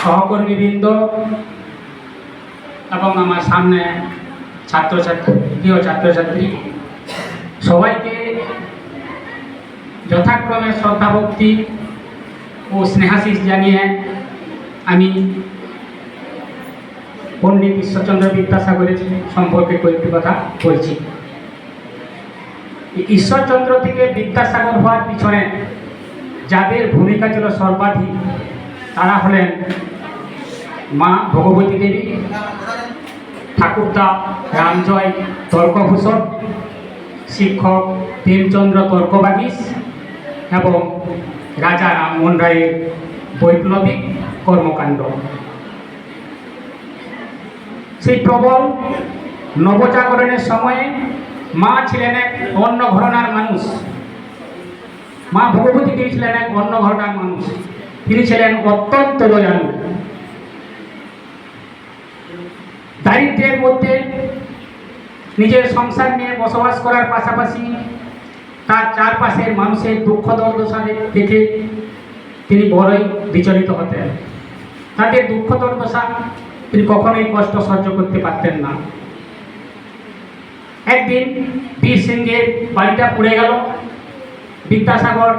সহকর্মীবৃন্দ এবং আমার সামনে ছাত্রছাত্রী, প্রিয় ছাত্রছাত্রী, সবাইকে যথাক্রমে শ্রদ্ধাভক্তি ও স্নেহাশিস জানিয়ে আমি পণ্ডিত ঈশ্বরচন্দ্র বিদ্যাসাগরের সম্পর্কে কয়েকটি কথা বলছি। ঈশ্বরচন্দ্র থেকে বিদ্যাসাগর হওয়ার পিছনে যাদের ভূমিকা ছিল সর্বাধিক তারা হলেন মা ভগবতী দেবী, ঠাকুরদা রামজয় তর্কভূষণ, শিক্ষক প্রেমচন্দ্র তর্কবাগীশ এবং রাজা রামমোহন রায়ের বৈপ্লবিক কর্মকাণ্ড। সেই প্রবল নবজাগরণের সময়ে মা ছিলেন এক অন্য ঘরনার মানুষ। মা ভগবতী দেবী ছিলেন এক অন্য ঘরনার মানুষ। তিনি ছিলেন অত্যন্ত দয়ালু। দারিদ্রের মধ্যে নিজের সংসার নিয়ে বসবাস করার পাশাপাশি তার চারপাশের মানুষের দুঃখ দুর্দশা দেখে তিনি বড়ই বিচলিত হতেন। তাদের দুঃখ দুর্দশা তিনি কখনোই কষ্ট সহ্য করতে পারতেন না। একদিন বীর সিংহের বাড়িটা পড়ে গেল। বিদ্যাসাগর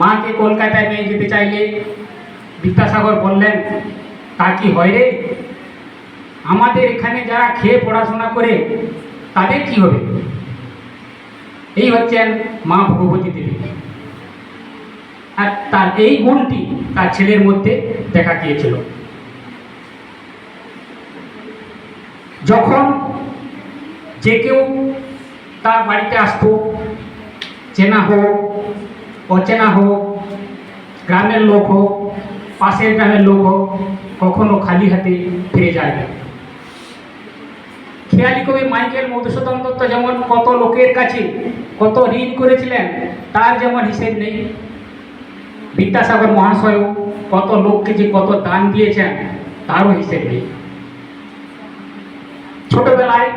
মাকে কলকাতায় নিয়ে যেতে চাইলে বিদ্যাসাগর বললেন, তা কি হয় রে? আমাদের এখানে যারা খেয়ে পড়াশোনা করে, তাদের কি হবে? এই হচ্ছেন মা ভগবতী দেবী। আর তার এই গুণটি তার ছেলের মধ্যে দেখা গিয়েছিল। যখন যে কেউ তার বাড়িতে আসতো, চেনা হোক অচেনা হোক, গ্রামের লোক হোক, পাশের গ্রামের লোক হোক, কখনো খালি হাতে ফিরে যায় না। খেয়ালি কবি মাইকেল মধুসূদন দত্ত যেমন কত লোকের কাছে কত ঋণ করেছিলেন, তার যেমন হিসেব নেই। বিদ্যাসাগর মহাশয়ও কত লোককে যে কত দান দিয়েছেন, তারও হিসেব নেই। ছোটবেলায়